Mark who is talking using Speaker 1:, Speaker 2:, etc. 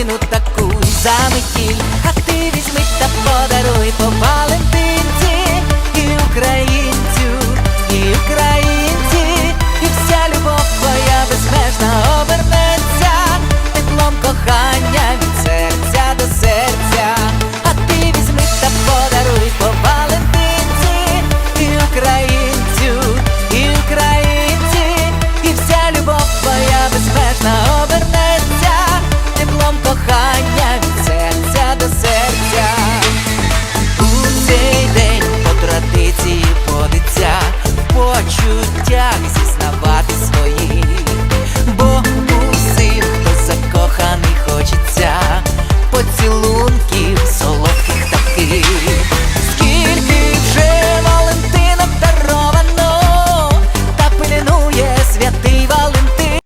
Speaker 1: країну таку за кохання від серця до серця. У цей день по традиції подиться почуття.